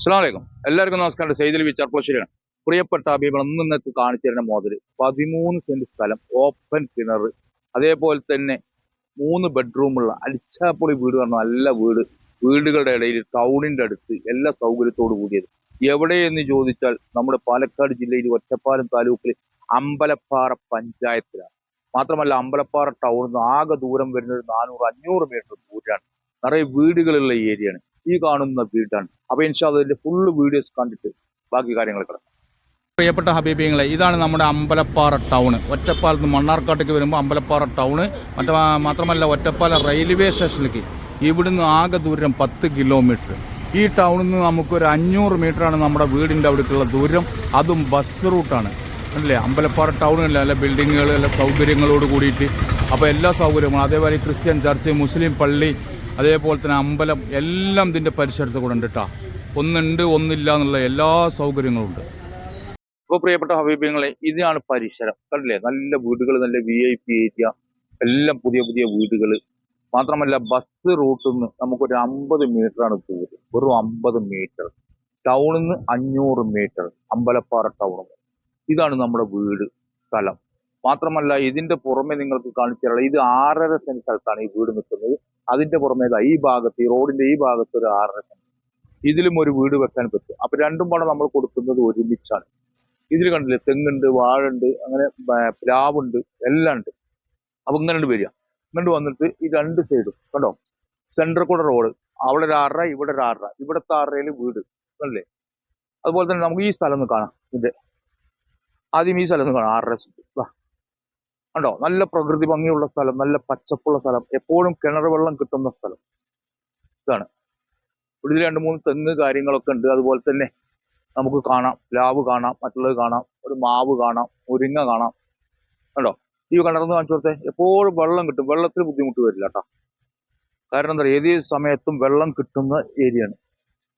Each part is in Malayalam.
അസ്സലാമലൈക്കും. എല്ലാവർക്കും നമസ്കാരം. സെയ്തിൽ വിച്ചാർപ്പോശ്ശേരിയാണ് പ്രിയപ്പെട്ട അഭിമൻ ഇന്ന് നിങ്ങൾക്ക് കാണിച്ചു തരുന്ന മുതൽ പതിമൂന്ന് സെന്റ് സ്ഥലം ഓപ്പൺ കിണർ അതേപോലെ തന്നെ മൂന്ന് ബെഡ്റൂമുള്ള അടിച്ചാപ്പൊളി വീട് പറഞ്ഞ നല്ല വീട്. വീടുകളുടെ ഇടയിൽ ടൗണിന്റെ അടുത്ത് എല്ലാ സൗകര്യത്തോടു കൂടിയത്. എവിടെയെന്ന് ചോദിച്ചാൽ നമ്മുടെ പാലക്കാട് ജില്ലയിൽ ഒറ്റപ്പാലം താലൂക്കിൽ അമ്പലപ്പാറ പഞ്ചായത്തിലാണ്. മാത്രമല്ല അമ്പലപ്പാറ ടൗണിൽ നിന്ന് ആകെ ദൂരം വരുന്നത് നാനൂറ് അഞ്ഞൂറ് മീറ്റർ ദൂരമാണ് നിറയെ വീടുകളുള്ള ഏരിയയാണ് ഈ കാണുന്ന വീടാണ്. അപ്പോൾ ഇൻഷാ അതിന്റെ ഫുള്ള് വീഡിയോസ് കണ്ടിട്ട് ബാക്കി കാര്യങ്ങൾ കിടക്കാം. പ്രിയപ്പെട്ട ഹബീബിങ്ങളെ ഇതാണ് നമ്മുടെ അമ്പലപ്പാറ ടൗണ് ഒറ്റപ്പാലത്ത് മണ്ണാർക്കാട്ടേക്ക് വരുമ്പോൾ അമ്പലപ്പാറ ടൗണ് മറ്റേ മാത്രമല്ല ഒറ്റപ്പാല റെയിൽവേ സ്റ്റേഷനിലേക്ക് ഇവിടുന്ന് ആകെ ദൂരം പത്ത് കിലോമീറ്റർ ഈ ടൗണിൽ നിന്ന് നമുക്കൊരു അഞ്ഞൂറ് മീറ്ററാണ് നമ്മുടെ വീടിന്റെ അവിടേക്കുള്ള ദൂരം. അതും ബസ് റൂട്ടാണ് അല്ലേ? അമ്പലപ്പാറ ടൗണില്ല നല്ല ബിൽഡിങ്ങുകൾ നല്ല സൗകര്യങ്ങളോട് കൂടിയിട്ട്. അപ്പോൾ എല്ലാ സൗകര്യങ്ങളും അതേപോലെ ക്രിസ്ത്യൻ ചർച്ച് മുസ്ലിം പള്ളി അതേപോലെ തന്നെ അമ്പലം എല്ലാം ഇതിന്റെ പരിസരത്ത് കൂടെ ഉണ്ട് കേട്ടോ ഒന്നുണ്ട് ഒന്നില്ല എന്നുള്ള എല്ലാ സൗകര്യങ്ങളും ഉണ്ട്. ഇപ്പോൾ പ്രിയപ്പെട്ട ഹബീബിങ്ങളെ ഇതാണ് പരിസരം. കണ്ടില്ലേ? നല്ല വീടുകൾ നല്ല വി ഐ പി ഏരിയ എല്ലാം പുതിയ പുതിയ വീടുകൾ മാത്രമല്ല ബസ് റൂട്ടിൽ നിന്ന് നമുക്കൊരു അമ്പത് ആണ് ദൂരം വെറും അമ്പത് മീറ്റർ. ടൗണിൽ നിന്ന് അഞ്ഞൂറ് മീറ്റർ. അമ്പലപ്പാറ ടൗണിൽ ഇതാണ് നമ്മുടെ വീട് സ്ഥലം. മാത്രമല്ല ഇതിന്റെ പുറമെ നിങ്ങൾക്ക് കാണിച്ചു തരാം ഇത് ആറര സെന്റ് സ്ഥലത്താണ് ഈ വീട് നിൽക്കുന്നത്. അതിന്റെ പുറമെ ഈ ഭാഗത്ത് ഈ റോഡിന്റെ ഈ ഭാഗത്ത് ഒരു ആറര സെന്റ്. ഇതിലും ഒരു വീട് വെക്കാൻ പറ്റും. അപ്പൊ രണ്ടും പണം നമ്മൾ കൊടുക്കുന്നത് ഒരുമിച്ചാണ്. ഇതിൽ കണ്ടില്ലേ തെങ്ങുണ്ട് വാഴുണ്ട് അങ്ങനെ പ്ലാവുണ്ട് എല്ലാം ഉണ്ട്. അപ്പൊ ഇങ്ങനെ ഉണ്ട് വരിക. ഇങ്ങോട്ട് വന്നിട്ട് ഈ രണ്ട് സൈഡും കണ്ടോ? സെന്റർ കൂടെ റോഡ്. അവിടെ ഒരു ആറര ഇവിടെ ഒരു ആറര ഇവിടുത്തെ ആറരയിൽ വീട്. അല്ലേ അതുപോലെ തന്നെ നമുക്ക് ഈ സ്ഥലം ഒന്ന് കാണാം. ഇത് ആദ്യം ഈ സ്ഥലം ഒന്ന് കാണാം. ആറര. കണ്ടോ? നല്ല പ്രകൃതി ഭംഗിയുള്ള സ്ഥലം നല്ല പച്ചപ്പുള്ള സ്ഥലം എപ്പോഴും കിണർ വെള്ളം കിട്ടുന്ന സ്ഥലം. ഇതാണ്. ഇവിടെ രണ്ട് മൂന്ന് തെങ്ങ് കാര്യങ്ങളൊക്കെ ഉണ്ട്. അതുപോലെ തന്നെ നമുക്ക് കാണാം. പ്ലാവ് കാണാം മറ്റുള്ളത് കാണാം ഒരു മാവ് കാണാം മുരിങ്ങ കാണാം. കണ്ടോ? ഈ കിണർന്ന് കാണിച്ചു കൊടുത്തേ. എപ്പോഴും വെള്ളം കിട്ടും. വെള്ളത്തിന് ബുദ്ധിമുട്ട് വരില്ല കേട്ടോ. കാരണം എന്താ പറയുക? ഏത് സമയത്തും വെള്ളം കിട്ടുന്ന ഏരിയയാണ്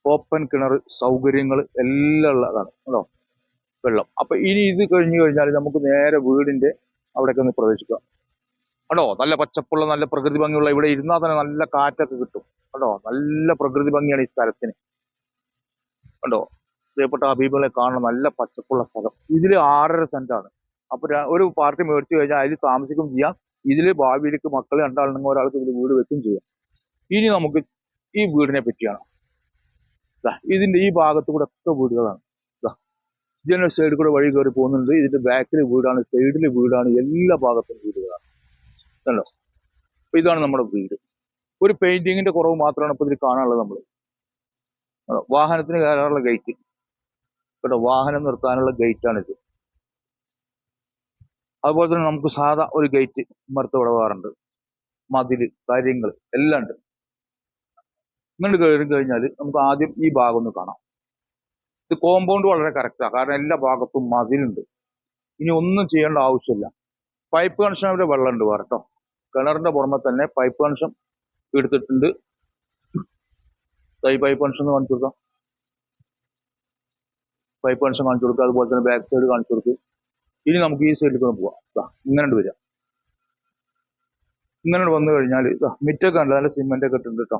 ഓപ്പൺ കിണർ സൗകര്യങ്ങൾ എല്ലാം ഉള്ളതാണ് കേട്ടോ വെള്ളം. അപ്പൊ ഇനി ഇത് കഴിഞ്ഞു കഴിഞ്ഞാൽ നമുക്ക് നേരെ വീടിന്റെ അവിടേക്ക് ഒന്ന് പ്രവേശിക്കാം കേട്ടോ നല്ല പച്ചപ്പുള്ള നല്ല പ്രകൃതി ഭംഗിയുള്ള ഇവിടെ ഇരുന്നാൽ തന്നെ നല്ല കാറ്റൊക്കെ കിട്ടും. കേട്ടോ നല്ല പ്രകൃതി ഭംഗിയാണ് ഈ സ്ഥലത്തിന്. കണ്ടോ? പ്രിയപ്പെട്ട ഹബീബുകളെ കാണണം നല്ല പച്ചപ്പുള്ള സ്ഥലം. ഇതിൽ ആറര സെന്റാണ്. അപ്പൊ ഒരു പാർട്ടി മേടിച്ചു കഴിഞ്ഞാൽ അതിൽ താമസിക്കും ചെയ്യാം. ഇതിൽ ഭാവിയിലേക്ക് മക്കൾ രണ്ടാളുണ്ടെങ്കിൽ ഒരാൾക്ക് ഇതിൽ വീട് വെക്കും ചെയ്യാം. ഇനി നമുക്ക് ഈ വീടിനെ പറ്റിയാണ്. ഇതിന്റെ ഈ ഭാഗത്തു കൂടെ ഒക്കെ വീടുകളാണ്. ഇതിന്റെ സൈഡിൽ കൂടെ വഴി കയറി പോകുന്നുണ്ട്. ഇതിന്റെ ബാക്കിൽ വീടാണ് സൈഡിൽ വീടാണ് എല്ലാ ഭാഗത്തും വീടുകളാണ്. കണ്ടോ? അപ്പൊ ഇതാണ് നമ്മുടെ വീട്. ഒരു പെയിന്റിങ്ങിന്റെ കുറവ് മാത്രമാണ് ഇപ്പൊ ഇതിൽ കാണാനുള്ളത് നമ്മൾ വാഹനത്തിന് കയറാനുള്ള ഗേറ്റ് കേട്ടോ വാഹനം നിർത്താനുള്ള ഗേറ്റ് ആണിത് അതുപോലെ തന്നെ നമുക്ക് സാധാ ഒരു ഗേറ്റ് മറുത്ത് വിടവാറുണ്ട് മതിൽ കാര്യങ്ങൾ എല്ലാം ഉണ്ട്. ഇങ്ങോട്ട് കയറി കഴിഞ്ഞാൽ നമുക്ക് ആദ്യം ഈ ഭാഗം ഒന്ന് കാണാം. ഇത് കോമ്പൗണ്ട് വളരെ കറക്റ്റാണ് കാരണം എല്ലാ ഭാഗത്തും മതിലുണ്ട് ഇനി ഒന്നും ചെയ്യേണ്ട ആവശ്യമില്ല. പൈപ്പ് കണക്ഷൻ അവിടെ വെള്ളമുണ്ട് വേറെ കേട്ടോ കിണറിന്റെ പുറമെ തന്നെ പൈപ്പ് കണക്ഷൻ എടുത്തിട്ടുണ്ട്. ഈ പൈപ്പ് കണക്ഷൻ കാണിച്ചു കൊടുക്കാം. പൈപ്പ് കണക്ഷൻ കാണിച്ചു കൊടുക്കുക അതുപോലെ തന്നെ ബാക്ക് സൈഡ് കാണിച്ചു കൊടുക്കുക ഇനി നമുക്ക് ഈ സൈഡിലേക്ക് ഒന്ന് പോവാം. ഇങ്ങനെ വരിക ഇങ്ങനെ വന്നു കഴിഞ്ഞാൽ മിറ്റൊക്കെ ഉണ്ട് നല്ല സിമെന്റ് ഒക്കെ ഇട്ടുണ്ട് കേട്ടോ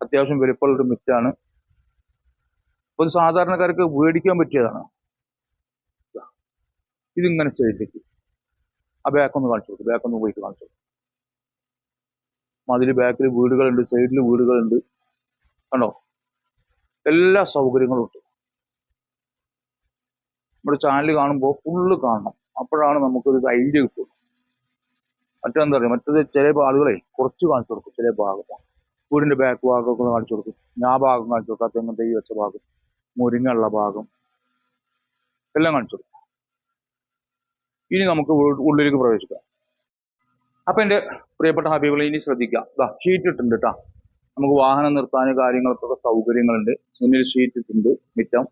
അത്യാവശ്യം വലിപ്പമുള്ളൊരു മിറ്റാണ് ഒരു സാധാരണക്കാർക്ക് മേടിക്കാൻ പറ്റിയതാണ്. ഇതിങ്ങനെ സൈഡിലേക്ക് ആ ബാക്ക് ഒന്ന് കാണിച്ചു കൊടുക്കും. ബാക്ക് ഒന്ന് പോയിട്ട് കാണിച്ചു കൊടുക്കും. അതിൽ ബാക്കിൽ വീടുകളുണ്ട് സൈഡിൽ വീടുകളുണ്ട്. കണ്ടോ? എല്ലാ സൗകര്യങ്ങളും ഉണ്ട്. നമ്മുടെ ചാനൽ കാണുമ്പോൾ ഫുള്ള് കാണണം. അപ്പോഴാണ് നമുക്കൊരു ഐഡിയ കിട്ടുന്നത് മറ്റെന്താ പറയുക? മറ്റത് ചില ആളുകളെ കുറച്ച് കാണിച്ചു കൊടുക്കും. ചില ഭാഗം. വീടിന്റെ ബാക്ക് ഭാഗമൊക്കെ കാണിച്ചു കൊടുക്കും. ഞാൻ ഭാഗം കാണിച്ചു കൊടുക്കും തെങ്ങും തൈ വെച്ച ഭാഗം. മുരിങ്ങുള്ള ഭാഗം. എല്ലാം കാണിച്ചു ഇനി നമുക്ക് ഉള്ളിലേക്ക് പ്രവേശിക്കാം. അപ്പൊ എന്റെ പ്രിയപ്പെട്ട ഹബീബികളെ ഇനി ശ്രദ്ധിക്കാം. ഷീറ്റ് ഇട്ടുണ്ട് കേട്ടോ നമുക്ക് വാഹനം നിർത്താൻ കാര്യങ്ങൾക്കൊക്കെ സൗകര്യങ്ങളുണ്ട്. മുന്നിൽ ഷീറ്റ് ഇട്ടുണ്ട് മിറ്റം.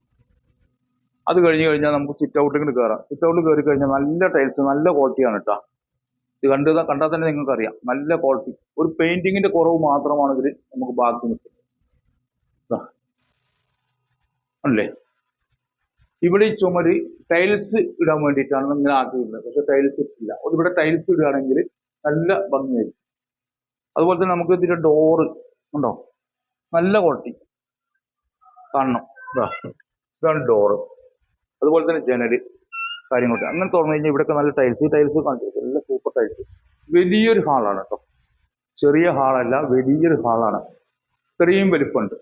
അത് കഴിഞ്ഞ് കഴിഞ്ഞാൽ നമുക്ക് സിറ്റ് ഔട്ടിലേക്ക് കയറാം. സിറ്റ് ഔട്ടിൽ കയറി കഴിഞ്ഞാൽ നല്ല ടൈൽസ് നല്ല ക്വാളിറ്റിയാണ് കേട്ടോ ഇത് കണ്ടു കണ്ടാൽ തന്നെ നിങ്ങൾക്ക് അറിയാം നല്ല ക്വാളിറ്റി ഒരു പെയിന്റിങ്ങിന്റെ കുറവ് മാത്രമാണ് ഇതിൽ നമുക്ക് ബാക്കി നിൽക്കുന്നത്. അല്ലേ? ഇവിടെ ഈ ചുമര് ടൈൽസ് ഇടാൻ വേണ്ടിയിട്ടാണ് ഇങ്ങനെ ആക്കിയിരുന്നത്. പക്ഷെ ടൈൽസ് ഇട്ടില്ല ഇവിടെ ടൈൽസ് ഇടുകയാണെങ്കിൽ നല്ല ഭംഗിയായിരിക്കും. അതുപോലെ തന്നെ നമുക്ക് ഇതിന്റെ ഡോറ് ഉണ്ടോ? നല്ല ക്വാളിറ്റി കാണണം. ഇതാണ് ഡോറ് അതുപോലെ തന്നെ ജനൽ കാര്യങ്ങളൊക്കെ. അങ്ങനെ തുറന്നു കഴിഞ്ഞാൽ ഇവിടെയൊക്കെ നല്ല ടൈൽസ് ടൈൽസ് കാണിച്ചു നല്ല സൂപ്പർ ടൈൽസ് വലിയൊരു ഹാളാണ് കേട്ടോ. ചെറിയ ഹാളല്ല വലിയൊരു ഹാളാണ്. ഇത്രയും വലിപ്പമുണ്ട്.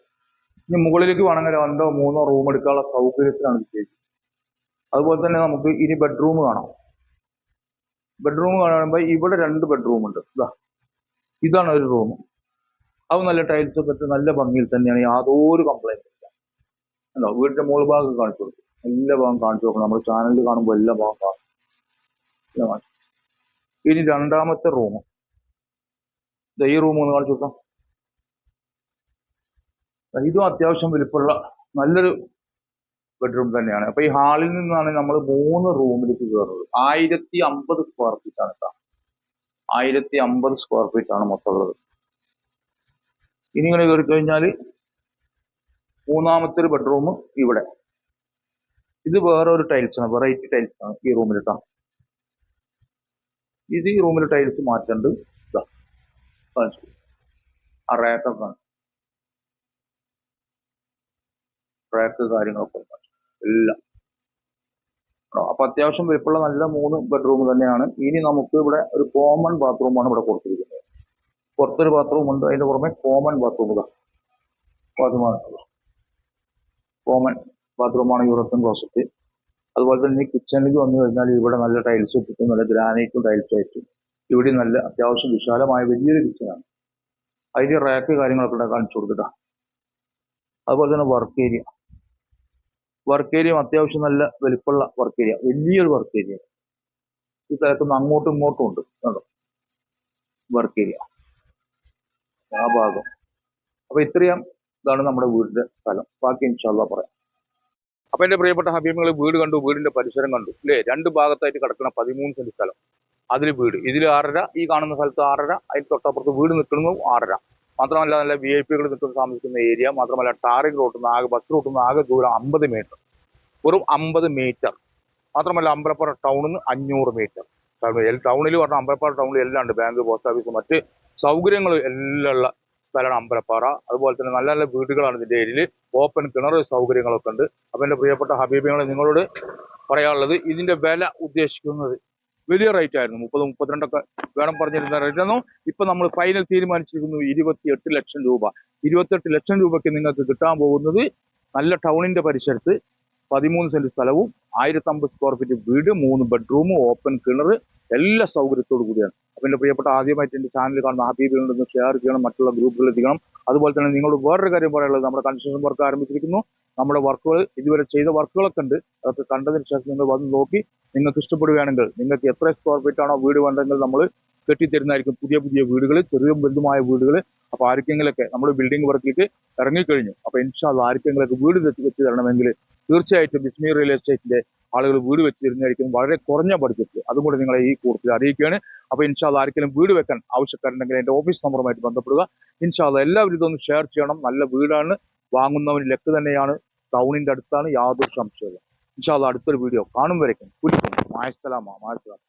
ഇനി മുകളിലേക്ക് വേണമെങ്കിൽ രണ്ടോ മൂന്നോ റൂം എടുക്കാനുള്ള സൗകര്യത്തിനാണ് ഇത് അതുപോലെ തന്നെ നമുക്ക് ഇനി ബെഡ്റൂം കാണാം. ബെഡ്റൂം കാണുമ്പോൾ ഇവിടെ രണ്ട് ബെഡ്റൂം ഉണ്ട്. ഇതാ ഇതാണ് ഒരു റൂം അത് നല്ല ടൈൽസ് ഒക്കെ നല്ല ഭംഗിയിൽ തന്നെയാണ് യാതൊരു കംപ്ലൈന്റ് ഇല്ല. ഉണ്ടോ വീടിന്റെ മുകൾ ഭാഗം കാണിച്ചു കൊടുക്കും നല്ല ഭാഗം കാണിച്ചു കൊടുക്കണം. നമ്മൾ ചാനലിൽ കാണുമ്പോൾ എല്ലാ ഭാഗം കാണും. ഇനി രണ്ടാമത്തെ റൂം ഈ റൂം ഒന്ന് കാണിച്ചു കൊടുക്കാം. ഇതും അത്യാവശ്യം വലിപ്പമുള്ള നല്ലൊരു ബെഡ്റൂം തന്നെയാണ്. അപ്പൊ ഈ ഹാളിൽ നിന്നാണ് നമ്മൾ മൂന്ന് റൂമിലേക്ക് കയറുന്നത് ആയിരത്തി അമ്പത് സ്ക്വയർ ഫീറ്റ് ആണ് കേട്ടോ ആയിരത്തി അമ്പത് സ്ക്വയർ ഫീറ്റ് ആണ് മൊത്തമുള്ളത്. ഇനി ഇങ്ങനെ കയറി കഴിഞ്ഞാൽ മൂന്നാമത്തെ ഒരു ബെഡ്റൂം ഇവിടെ. ഇത് വേറെ ഒരു ടൈൽസ് ആണ് വെറൈറ്റി ടൈൽസ് ആണ് ഈ റൂമിൽ കേട്ടോ ഇത് ഈ റൂമിൽ ടൈൽസ് മാറ്റേണ്ടത് ഇതാ കാണിച്ചു. ആ റാക്കൊക്കെ റാക്ക് കാര്യങ്ങളൊക്കെ. എല്ലാം. അപ്പോൾ അപ്പൊ അത്യാവശ്യം വെപ്പുള്ള നല്ല മൂന്ന് ബെഡ്റൂം തന്നെയാണ്. ഇനി നമുക്ക് ഇവിടെ ഒരു കോമൺ ബാത്റൂമാണ് ഇവിടെ കൊടുത്തിരിക്കുന്നത്. പുറത്തൊരു ബാത്റൂം ഉണ്ട്. അതിന്റെ പുറമെ കോമൺ ബാത്റൂം ഇതാ. ബാത്റൂമാണ് കോമൺ ബാത്റൂമാണ് യൂറോപ്യൻ ക്ലോസറ്റ് അതുപോലെ തന്നെ കിച്ചണിലേക്ക് വന്നു കഴിഞ്ഞാൽ ഇവിടെ നല്ല ടൈൽസ് ഇട്ടിട്ടും നല്ല ഗ്രാനൈറ്റും ടൈൽസും ആയിട്ട് ഇവിടെ നല്ല അത്യാവശ്യം വിശാലമായ വലിയൊരു കിച്ചണാണ് അതിന്റെ റാക്ക് കാര്യങ്ങളൊക്കെ കാണിച്ചു കൊടുക്കട്ടാ അതുപോലെ തന്നെ വർക്ക് ഏരിയ വർക്ക് ഏരിയ അത്യാവശ്യം നല്ല വലിപ്പമുള്ള വർക്ക് ഏരിയ വലിയൊരു വർക്ക് ഏരിയ ഈ സ്ഥലത്തുനിന്ന് അങ്ങോട്ടും ഇങ്ങോട്ടും ഉണ്ട്. കണ്ടോ? വർക്ക് ഏരിയ ആ ഭാഗം. അപ്പൊ ഇത്രയും ഇതാണ് നമ്മുടെ വീടിന്റെ സ്ഥലം. ബാക്കി ഇൻഷാല്ല പറയാം. അപ്പൊ എന്റെ പ്രിയപ്പെട്ട ഹബീബുകൾ വീട് കണ്ടു വീടിന്റെ പരിസരം കണ്ടു. അല്ലേ രണ്ട് ഭാഗത്തായിട്ട് കിടക്കുന്ന പതിമൂന്ന് സെന്റ് സ്ഥലം. അതിൽ വീട്. ഇതിൽ ആറര ഈ കാണുന്ന സ്ഥലത്ത് ആറര അതിൽ തൊട്ടപ്പുറത്ത് വീട് നിൽക്കുന്നതും ആറര. മാത്രമല്ല നല്ല വി ഐ പികൾ നിൽക്കുന്ന താമസിക്കുന്ന ഏരിയ മാത്രമല്ല ടാറിംഗ് റൂട്ടിൽ നിന്ന് ആകെ ബസ് റൂട്ടിൽ നിന്ന് ആകെ ദൂരം അമ്പത് മീറ്റർ വെറും അമ്പത് മീറ്റർ മാത്രമല്ല അമ്പലപ്പാറ ടൗണിൽ നിന്ന് അഞ്ഞൂറ് മീറ്റർ ടൗണിൽ പറഞ്ഞാൽ അമ്പലപ്പാറ ടൗണിൽ എല്ലാം ഉണ്ട്. ബാങ്ക് പോസ്റ്റ് ഓഫീസ് മറ്റ് സൗകര്യങ്ങൾ എല്ലാം ഉള്ള സ്ഥലമാണ് അമ്പലപ്പാറ. അതുപോലെ തന്നെ നല്ല നല്ല വീടുകളാണ് ഇതിന്റെ ഏരിയയിൽ ഓപ്പൺ കിണർ സൗകര്യങ്ങളൊക്കെ ഉണ്ട്. അപ്പം എന്റെ പ്രിയപ്പെട്ട ഹബീബികളെ നിങ്ങളോട് പറയാനുള്ളത് ഇതിന്റെ വില ഉദ്ദേശിക്കുന്നത് വലിയ റേറ്റ് ആയിരുന്നു. മുപ്പത് മുപ്പത്തിരണ്ടൊക്കെ വേണം പറഞ്ഞിരുന്ന റേറ്റ് ആയിരുന്നു. ഇപ്പൊ നമ്മൾ ഫൈനൽ തീരുമാനിച്ചിരിക്കുന്നു ഇരുപത്തിയെട്ട് ലക്ഷം രൂപ. ഇരുപത്തെട്ട് ലക്ഷം രൂപയ്ക്ക് നിങ്ങൾക്ക് കിട്ടാൻ പോകുന്നത് നല്ല ടൗണിന്റെ പരിസരത്ത് പതിമൂന്ന് സെന്റ് സ്ഥലവും ആയിരത്തമ്പത് സ്ക്വയർ ഫീറ്റ് വീട് മൂന്ന് ബെഡ്റൂം ഓപ്പൺ കിണർ എല്ലാ സൗകര്യത്തോടു കൂടിയാണ്. അപ്പൊ എന്റെ പ്രിയപ്പെട്ട ആദ്യമായിട്ട് എന്റെ ചാനൽ കാണുന്ന ഹബീബികളുണ്ടെന്ന് ഷെയർ ചെയ്യണം മറ്റുള്ള ഗ്രൂപ്പുകളിൽ എത്തിക്കണം. അതുപോലെ തന്നെ നിങ്ങളോട് വേറൊരു കാര്യം പറയാനുള്ളത് നമ്മുടെ കൺസ്ട്രക്ഷൻ വർക്ക് ആരംഭിച്ചിരിക്കുന്നു. നമ്മുടെ വർക്കുകൾ ഇതുവരെ ചെയ്ത വർക്കുകളൊക്കെ ഉണ്ട്. അതൊക്കെ കണ്ടതിന് ശേഷം നിങ്ങൾ വന്ന് നോക്കി നിങ്ങൾക്ക് ഇഷ്ടപ്പെടുകയാണെങ്കിൽ നിങ്ങൾക്ക് എത്ര സ്ക്വയർ ഫീറ്റ് ആണോ വീട് വേണ്ടതെങ്കിൽ നമ്മൾ കെട്ടിത്തരുന്നതായിരിക്കും. പുതിയ പുതിയ വീടുകൾ ചെറിയ വലുതുമായ വീടുകൾ. അപ്പൊ ആർക്കെങ്കിലൊക്കെ നമ്മൾ ബിൽഡിംഗ് വർക്കിലേക്ക് ഇറങ്ങിക്കഴിഞ്ഞു. അപ്പൊ ഇൻഷാല്ല ആർക്കെങ്കിലൊക്കെ വീട് വെച്ച് തരണമെങ്കിൽ തീർച്ചയായിട്ടും ബിസ്മീർ റിയൽ എസ്റ്റേറ്റിന്റെ ആളുകൾ വീട് വെച്ച് തരുന്നതായിരിക്കും വളരെ കുറഞ്ഞ ബഡ്ജറ്റ് അതും നിങ്ങളെ ഈ കൂട്ടത്തിൽ അറിയിക്കുകയാണ്. അപ്പൊ ഇൻഷാല്ല ആർക്കെങ്കിലും വീട് വെക്കാൻ ആവശ്യക്കാരുണ്ടെങ്കിൽ എന്റെ ഓഫീസ് നമ്പറുമായിട്ട് ബന്ധപ്പെടുക. ഇൻഷാല്ല എല്ലാവരും ഇതൊന്ന് ഷെയർ ചെയ്യണം. നല്ല വീടാണ്. വാങ്ങുന്നവന് ലക്ക് തന്നെയാണ് ടൗണിന്റെ അടുത്താണ് യാതൊരു സംശയവും. ഇൻഷാല്ല അടുത്തൊരു വീഡിയോ കാണും വരയ്ക്കും. കുരിക്കും മായസ്സലാമ മായസ്സലാം